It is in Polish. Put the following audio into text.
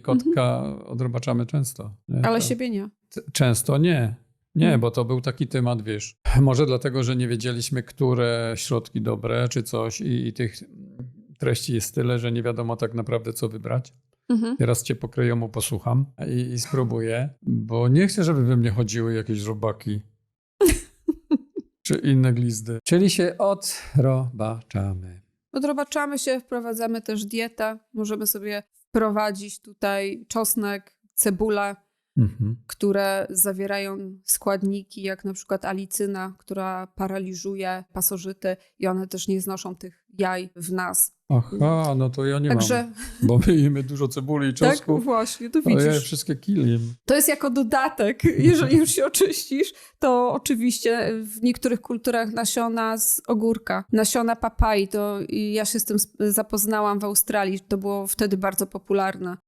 Kotka odrobaczamy często. nie? Ale To- siebie nie. Często nie. Nie, Mhm. bo to był taki temat, wiesz, może dlatego, że nie wiedzieliśmy, które środki dobre czy coś i, i tych treści jest tyle, że nie wiadomo tak naprawdę, co wybrać. Mhm. Teraz cię pokryjomu posłucham i, i spróbuję, bo nie chcę, żeby we mnie chodziły jakieś robaki czy inne glizdy. Czyli się odrobaczamy. Odrobaczamy się, wprowadzamy też dietę. Możemy sobie wprowadzić tutaj czosnek, cebulę, Mhm. które zawierają składniki, jak na przykład alicyna, która paraliżuje pasożyty i one też nie znoszą tych jaj w nas. Aha, no to ja nie Także mam, bo my jemy dużo cebuli i tak, czosnku. właśnie, to ale ja widzisz. wszystkie kilim. To jest jako dodatek. Jeżeli już się oczyścisz, to oczywiście w niektórych kulturach nasiona z ogórka, nasiona papai, to ja się z tym zapoznałam w Australii. To było wtedy bardzo popularne.